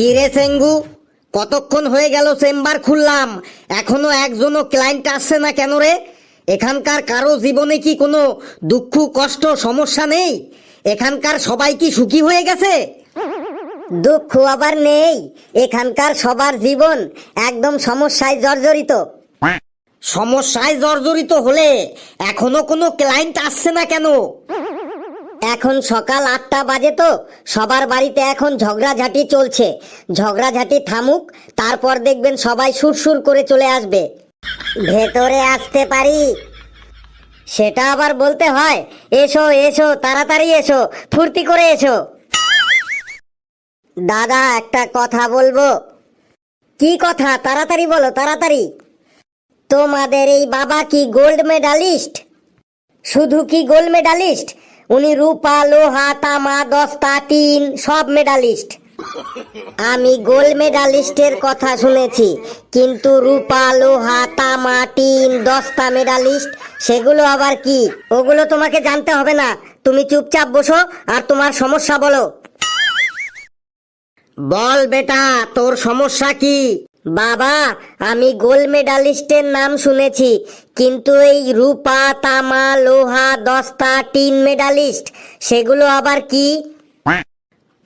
কি রে সেঙ্গু? কতক্ষণ হয়ে গেল চেম্বার খুললাম। এখনও একজনও ক্লায়েন্ট আসছে না কেন রে? এখানকার কারও জীবনে কি কোনো দুঃখ কষ্ট সমস্যা নেই? এখানকার সবাই কি সুখী হয়ে গেছে? দুঃখ আবার নেই। এখানকার সবার জীবন একদম সমস্যায় জর্জরিত। সমস্যায় জর্জরিত হলে এখনও কোনো ক্লায়েন্ট আসছে না কেন? এখন সকাল আটটা বাজে তো, সবার বাড়িতে এখন ঝগড়াঝাটি চলছে। ঝগড়াঝাটি থামুক, তারপর দেখবেন সবাই সুরসুর করে চলে আসবে। ভেতরে আসতে পারি? সেটা আবার বলতে হয়, এসো এসো, তাড়াতাড়ি এসো, ফুর্তি করে এসো। দাদা, একটা কথা বলব। কি কথা? তাড়াতাড়ি বলো, তাড়াতাড়ি। তোমাদের এই বাবা কি গোল্ড মেডালিস্ট শুধু কি গোল্ড মেডালিস্ট উনি রূপা, লোহা, তামা, দস্তা, টিন, সব মেডালিস্ট আমি গোল্ড মেডালিস্টের কথা শুনেছি, কিন্তু রূপা, লোহা, তামা, টিন, দস্তা মেডালিস্ট সেগুলো আবার কি? ওগুলো তোমাকে জানতে হবে না। তুমি চুপচাপ বসো আর তোমার সমস্যা বলো। বল বেটা, তোর সমস্যা কি? বাবা, আমি গোল্ড মেডালিস্টের নাম শুনেছি, কিন্তু এই রূপা, তামা, লোহা, দস্তা, টিন মেডালিস্ট, সেগুলো আবার কি?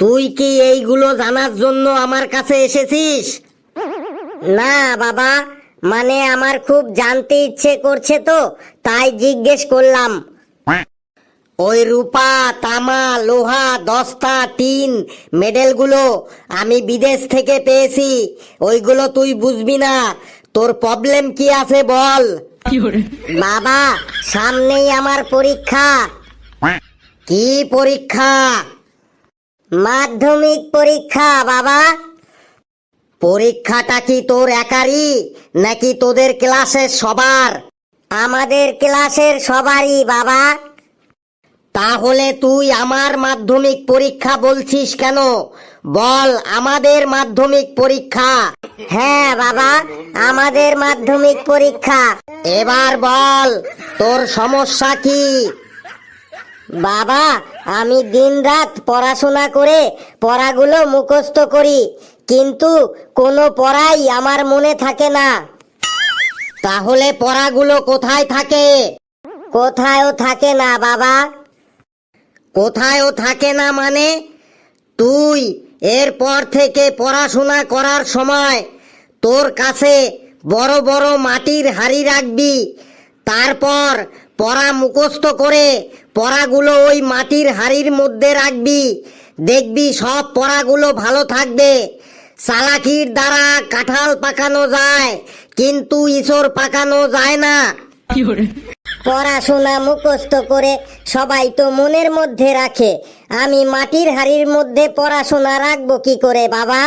তুই কি এইগুলো জানার জন্য আমার কাছে এসেছিস? না বাবা মানে আমার খুব জানতে ইচ্ছে করছে তো, তাই জিজ্ঞেস করলাম। ওই রূপা তামা লোহা দস্তা টিন মেডেলগুলো আমি বিদেশ থেকে পেয়েছি। ওইগুলো তুই বুঝবি না। তোর প্রবলেম কি আছে বল। বাবা সামনেই আমার পরীক্ষা। কি পরীক্ষা? মাধ্যমিক পরীক্ষা বাবা। পরীক্ষাটা কি তোর একারই নাকি তোদের ক্লাসের সবার? আমাদের ক্লাসের সবারই বাবা। তাহলে তুই আমার মাধ্যমিক পরীক্ষা বলছিস কেন? বল, আমাদের মাধ্যমিক পরীক্ষা। হ্যাঁ বাবা, আমাদের মাধ্যমিক পরীক্ষা। এবার বল, তোর সমস্যা কি? বাবা, আমি দিনরাত পড়াশোনা করে পড়াগুলো মুখস্থ করি, কিন্তু কোনো পড়াই আমার মনে থাকে না। তাহলে পড়াগুলো কোথায় থাকে? কোথায়ও থাকে না, বাবা। কোথায়ও থাকে না মানে তুই এরপর থেকে পড়াশোনা করার সময় তোর কাছে বড় বড় মাটির হাড়ি রাখবি, তারপর পড়া মুখস্থ করে পড়াগুলো ওই মাটির হাড়ির মধ্যে রাখবি, দেখবি সব পড়াগুলো ভালো থাকবে। চালাকির দ্বারা কাঁঠাল পাকানো যায়, কিন্তু ইসর পাকানো যায় না। পড়াশোনা মুখস্থ করে সবাই তো মনের মধ্যে রাখে। আমি মাটির হাড়ির মধ্যে পড়াশোনা রাখব কি করে, বাবা?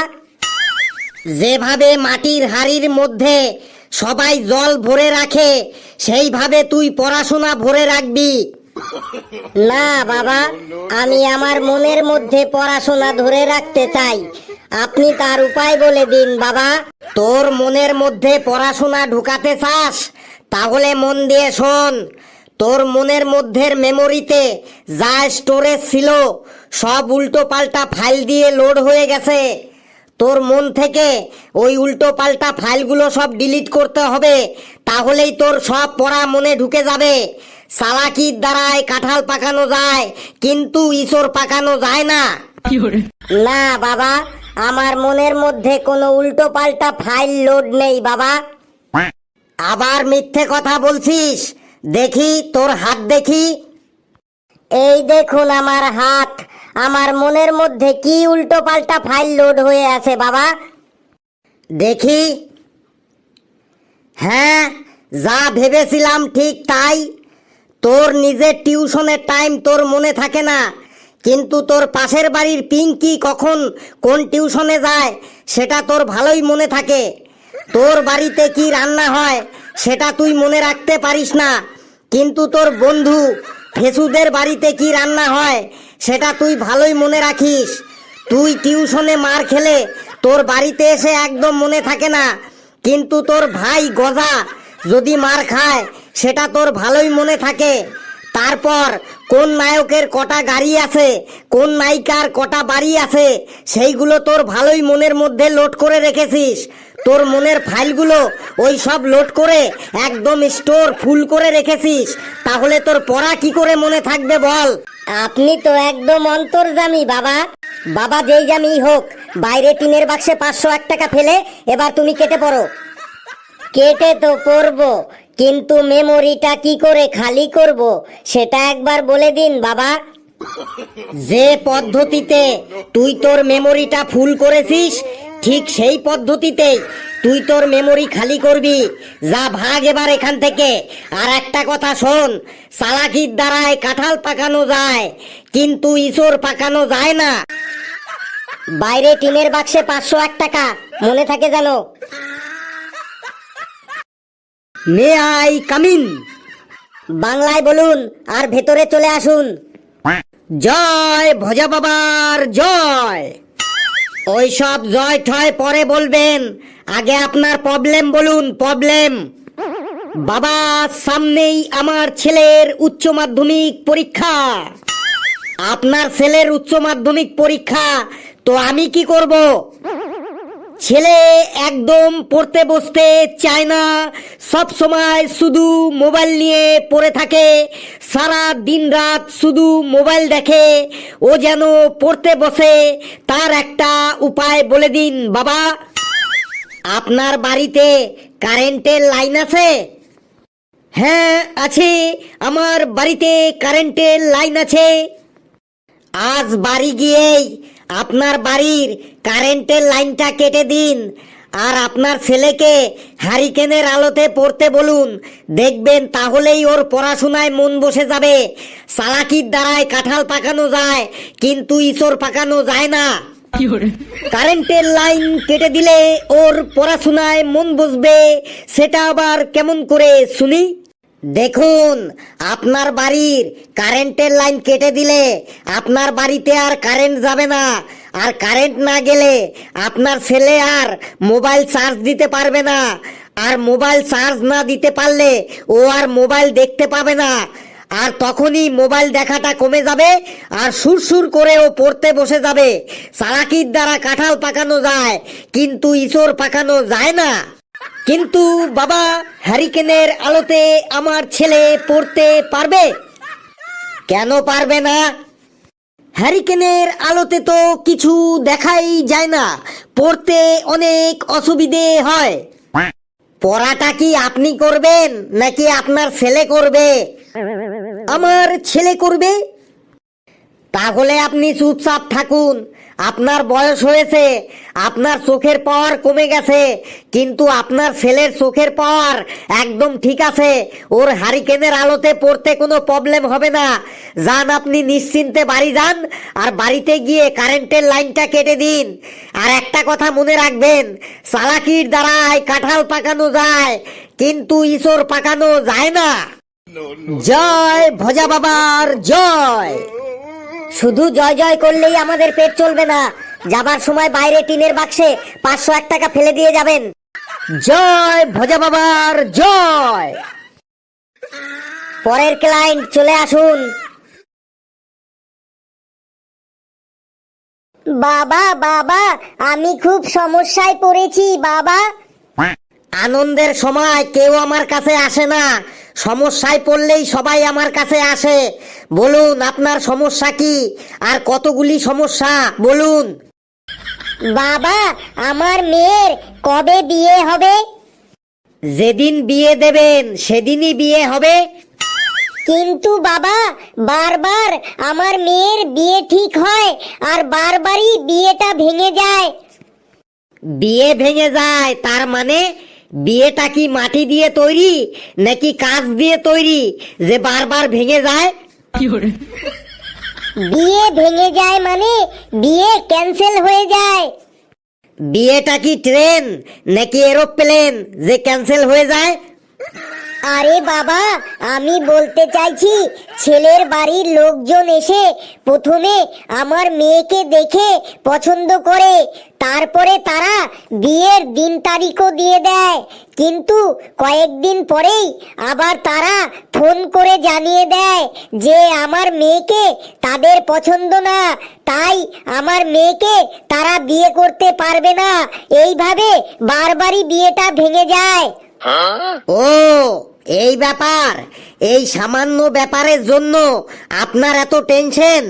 যেভাবে মাটির হাড়ির মধ্যে সবাই জল ভরে রাখে, সেইভাবে তুই পড়াশোনা ভরে রাখবি। না, বাবা, আমি আমার মনের মধ্যে পড়াশোনা ধরে রাখতে চাই। আপনি তার উপায় বলে দিন, বাবা। তোর মনের মধ্যে পড়াশোনা ঢুকাতে চাস? তাহলে মন দিয়ে শোন। তোর মনের মধ্যের মেমোরিতে যা স্টোরেজ ছিল সব উল্টো পাল্টা ফাইল দিয়ে লোড হয়ে গেছে। তোর মন থেকে ওই উল্টো পাল্টা ফাইলগুলো সব ডিলিট করতে হবে তাহলেই তোর সব পড়া মনে ঢুকে যাবে। চালাকির দ্বারায় কাঁঠাল পাকানো যায় কিন্তু ইসর পাকানো যায় না। না বাবা আমার মনের মধ্যে কোনো উল্টো পাল্টা ফাইল লোড নেই বাবা। আবার মিথ্যে কথা বলছিস? দেখি, তোর হাত দেখি। এই দেখুন আমার হাত। আমার মনের মধ্যে কি উল্টো পাল্টা ফাইল লোড হয়ে আছে, বাবা? দেখি। হ্যাঁ যা ভেবেছিলাম ঠিক তাই। তোর নিজের টিউশনের টাইম তোর মনে থাকে না। কিন্তু তোর পাশের বাড়ির পিঙ্কি কখন কোন টিউশনে যায়, সেটা তোর ভালোই মনে থাকে। তোর বাড়িতে কি রান্না হয়, সেটা তুই মনে রাখতে পারিস না। কিন্তু তোর বন্ধু ফেসুদের বাড়িতে কি রান্না হয়, সেটা তুই ভালোই মনে রাখিস। তুই টিউশনে মার খেলে তোর বাড়িতে এসে একদম মনে থাকে না। কিন্তু তোর ভাই গজা যদি মার খায়, সেটা তোর ভালোই মনে থাকে। তারপর কোন নায়কের কটা গাড়ি আছে, কোন নায়িকার কটা বাড়ি আছে, সেইগুলো তোর ভালোই মনের মধ্যে লোড করে রেখেছিস। তোর মনের ফাইলগুলো ওই সব লোড করে একদম স্টোর ফুল করে রেখেছিস। তাহলে তোর পড়া কি করে মনে থাকবে বল। আপনি তো একদম অন্তর্জামী বাবা। বাবা যেই জামি হোক, বাইরে টিনের বাক্সে পাঁচশো এক টাকা ফেলে এবার তুমি কেটে পড়ো। কেটে তো পড়ব। কিন্তু মেমোরিটা কি করে খালি করব, সেটা একবার বলে দিন, বাবা। যে পদ্ধতিতে তুই তোর মেমোরিটা ফুল করেছিস, ঠিক সেই পদ্ধতিতেই তুই তোর মেমোরি খালি করবি। যা ভাগ এবার এখান থেকে। আর একটা কথা শোন চালাকির দ্বারায় কাঁঠাল পাকানো যায়, কিন্তু ইসোর পাকানো যায় না। বাইরে টিনের বাক্সে পাঁচশো এক টাকা, মনে থাকে জানো মে আই কামিন বাংলায় বলুন আর ভেতরে চলে আসুন। জয় ভজা বাবার জয়। ওই সব জয় ঠয় পরে বলবেন। আগে আপনার প্রবলেম বলুন প্রবলেম বাবা, সামনেই আমার ছেলের উচ্চ মাধ্যমিক পরীক্ষা। আপনার ছেলের উচ্চ মাধ্যমিক পরীক্ষা, তো আমি কি করব? ছেলে একদম পড়তে বসতে চায় না। সব সময় শুধু মোবাইল নিয়ে পড়ে থাকে। সারা দিন রাত শুধু মোবাইল দেখে। ও যেন পড়তে বসে, তার একটা উপায় বলে দিন, বাবা। আপনার বাড়িতে কারেন্টের লাইন আছে? হ্যাঁ আছে। আমার বাড়িতে কারেন্টের লাইন আছে। আজ বাড়ি গিয়েই আপনার বাড়ির কারেন্টের লাইনটা কেটে দিন আর আপনার ছেলেকে হারিকেনের আলোতে পড়তে বলুন। দেখবেন তাহলেই ওর পড়াশোনায় মন বসে যাবে। সালাকির দ্বারায় কাঁঠাল পাকানো যায় কিন্তু ইসর পাকানো যায় না। কারেন্টের লাইন কেটে দিলে ওর পড়াশোনায় মন বসবে। সেটা আবার কেমন করে শুনি? দেখুন, আপনার বাড়ির কারেন্টের লাইন কেটে দিলে আপনার বাড়িতে আর কারেন্ট যাবে না। আর কারেন্ট না গেলে আপনার ছেলে আর মোবাইল চার্জ দিতে পারবে না। আর মোবাইল চার্জ না দিতে পারলে ও আর মোবাইল দেখতে পাবে না। আর তখনই মোবাইল দেখাটা কমে যাবে আর সুরসুর করে ও পড়তে বসে যাবে। চালাকির দ্বারা কাঁঠাল পাকানো যায়, কিন্তু ইসর পাকানো যায় না। কিন্তু বাবা হ্যারিকেনের আলোতে আমার ছেলে পড়তে পারবে? কেন পারবে না? হ্যারিকেনের আলোতে তো কিছু দেখাই যায় না। পড়তে অনেক অসুবিধে হয়। পড়াটা কি আপনি করবেন, নাকি আপনার ছেলে করবে? আমার ছেলে করবে? তাহলে আপনি চুপচাপ থাকুন। আপনার বয়স হয়েছে আপনার চোখের পাওয়ার কমে গেছে কিন্তু আপনার ছেলের চোখের পাওয়ার একদম ঠিক আছে ওর হারিকেনের আলোতে পড়তে কোনো প্রবলেম হবে না। যান আপনি নিশ্চিন্তে বাড়ি যান আর বাড়িতে গিয়ে কারেন্টের লাইনটা কেটে দিন। আর একটা কথা মনে রাখবেন চালাকির দ্বারাই কাঁঠাল পাকানো যায় কিন্তু ইসর পাকানো যায় না। জয় ভজা বাবার জয়। শুধু জয় জয় করলেই আমাদের পেট চলবে না। যাবার সময় বাইরে টিনের বাক্সে পাঁচশো এক টাকা ফেলে দিয়ে যাবেন। জয় ভজা বাবার, জয়! পরের ক্লায়েন্ট চলে আসুন। বাবা বাবা, আমি খুব সমস্যায় পড়েছি, বাবা। আনন্দের সময় কেউ আমার কাছে আসে না। সমস্যায় পড়লেই সবাই আমার কাছে আসে। বলুন আপনার সমস্যা কি? আর কতগুলি সমস্যা? বলুন। বাবা আমার মেয়ের কবে বিয়ে হবে? যেদিন বিয়ে দেবেন সেদিনই বিয়ে হবে। কিন্তু বাবা বারবার আমার মেয়ের বিয়ে ঠিক হয় আর বারবারই বিয়েটা ভেঙে যায়। বিয়ে ভেঙে যায় তার মানে বিয়েটা কি মাটি দিয়ে তৈরি নাকি কাঁচ দিয়ে তৈরি? যে বারবার ভেঙে যায় বিয়ে ভেঙে যায় মানে বিয়ে ক্যান্সেল হয়ে যায় বিয়েটা কি ট্রেন নাকি এরোপ্লেন যে ক্যান্সেল হয়ে যায় আরে বাবা আমি বলতে চাইছি ছেলের বাড়ির লোকজন এসে প্রথমে আমার মেয়েকে দেখে পছন্দ করে তারপরে তারা বিয়ের দিন তারিখও দিয়ে দেয়। কিন্তু কয়েকদিন পরেই আবার তারা ফোন করে জানিয়ে দেয় যে আমার মেয়েকে তাদের পছন্দ না তাই আমার মেয়েকে তারা বিয়ে করতে পারবে না। এইভাবে বারবারই বিয়েটা ভেঙে যায়। ও এই ব্যাপার, এই সামান্য ব্যাপারের জন্য আপনার এত টেনশন?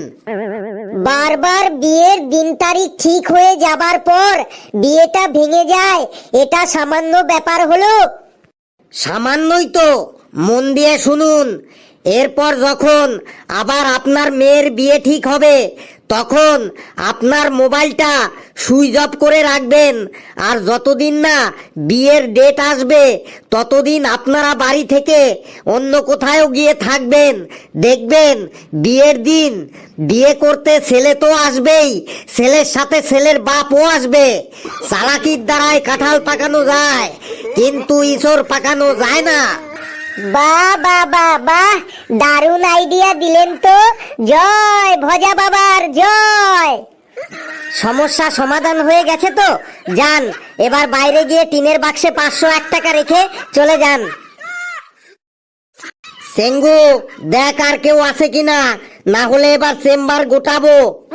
বারবার বিয়ের দিন তারিখ ঠিক হয়ে যাবার পর বিয়েটা ভেঙে যায়, এটা সামান্য ব্যাপার হলো? সামান্যই তো, মন দিয়ে শুনুন। এরপর যখন আবার আপনার মেয়ের বিয়ে ঠিক হবে তখন আপনার মোবাইলটা সুইচ অফ করে রাখবেন। আর যতদিন না বিয়ের ডেট আসবে, ততদিন আপনারা বাড়ি থেকে অন্য কোথাও গিয়ে থাকবেন। দেখবেন, বিয়ের দিন বিয়ে করতে ছেলে তো আসবেই, ছেলের সাথে ছেলের বাপও আসবে। চালাকির দ্বারাই কাঁঠাল পাকানো যায়, কিন্তু ইসর পাকানো যায় না। বা বা বা বাহ দারুণ আইডিয়া দিলেন তো। জয়, ভজা বাবার, জয়। সমস্যা সমাধান হয়ে গেছে তো। যান, এবার বাইরে গিয়ে টিনের বাক্সে পাঁচশো এক টাকা রেখে চলে যান। সেঙ্গু, দেখ আর কেউ আছে কিনা। না হলে এবার চেম্বার গোটাবো।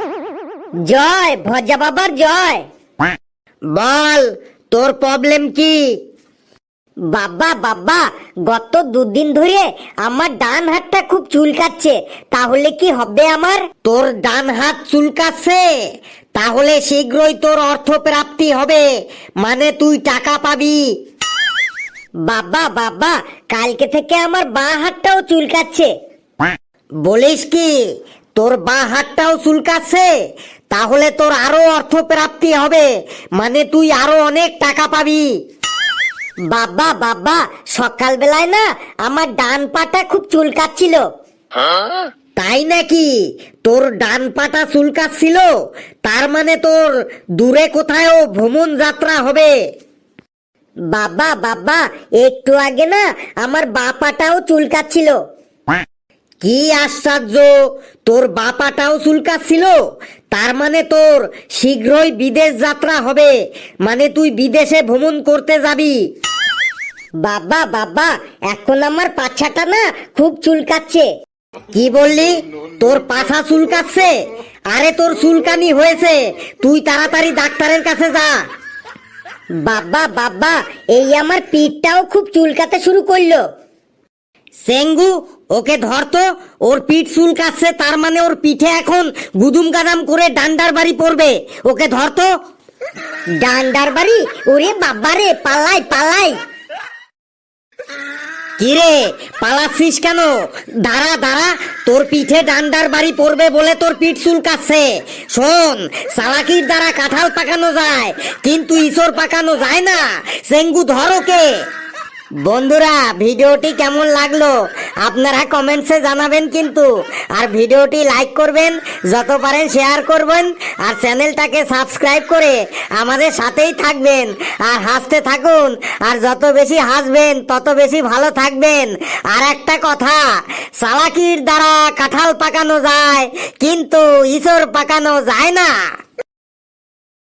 জয়, ভজা বাবার জয়। বল, তোর প্রবলেম কি? বাবা বাবা গত দুদিন ধরে আমার ডান হাতটা খুব চুলকাচ্ছে। তাহলে কি হবে আমার? তোর ডান হাত চুলকাচ্ছে। তাহলে শীঘ্রই তোর অর্থ প্রাপ্তি হবে। মানে তুই টাকা পাবি। বাবা বাবা কালকে থেকে আমার বাঁ হাতটাও চুলকাচ্ছে। বলিস কি? তোর বা হাতটাও চুলকাচ্ছে। তাহলে তোর আরও অর্থ প্রাপ্তি হবে। মানে তুই আরও অনেক টাকা পাবি। বাবা বাবা সকালবেলায় না আমার ডান পাটা খুব চুলকাচ্ছিল। তাই নাকি তোর ডান পাটা চুলকাচ্ছিল? তার মানে তোর দূরে কোথাও ভ্রমণ যাত্রা হবে। বাবা বাবা একটু আগে না আমার বাপাটাও চুলকাচ্ছিল। কি আশ্চর্য তোর বাপাটাও চুলকাচ্ছিল? তার মানে তোর শীঘ্রই বিদেশ যাত্রা হবে। মানে তুই বিদেশে ভ্রমণ করতে যাবি। বাবা বাবা, এখন আমার পাছাটা না খুব চুলকাচ্ছে। কি বললি? তোর পাছা চুলকাচ্ছে? আরে তোর চুলকানি হয়েছে। তুই তাড়াতাড়ি ডাক্তারের কাছে যা। বাবা বাবা, এই আমার পিঠটাও খুব চুলকাতে শুরু করল। সেঙ্গু ওকে ধরতো ওর পিঠ চুলকাচ্ছে তার মানে ওর পিঠে এখন গুদুম গাদাম করে ডান্ডার বাড়ি পড়বে। ওকে ধরতো ডান্ডার বাড়ি? ওরে বাবা রে, পালাই পালাই। কিরে পালাচ্ছিস কেন? দাঁড়া দাঁড়া, তোর পিঠে ডান্ডার বাড়ি পড়বে বলে তোর পিঠ চুলকাচ্ছে শোন সালাকির দ্বারা কাঁঠাল পাকানো যায়, কিন্তু ইসর পাকানো যায় না। সেঙ্গু ধর ওকে। বন্ধুরা, ভিডিওটি কেমন লাগল? আপনারা কমেন্টসে জানাবেন কিন্তু। আর ভিডিওটি লাইক করবেন, যত পারেন শেয়ার করবেন, আর চ্যানেলটাকে সাবস্ক্রাইব করে আমাদের সাথেই থাকবেন, আর হাসতে থাকুন, আর যত বেশি হাসবেন, তত বেশি ভালো থাকবেন। আর একটা কথা, চালাকির দ্বারা কাঁঠাল পাকানো যায়, কিন্তু ইসর পাকানো যায় না।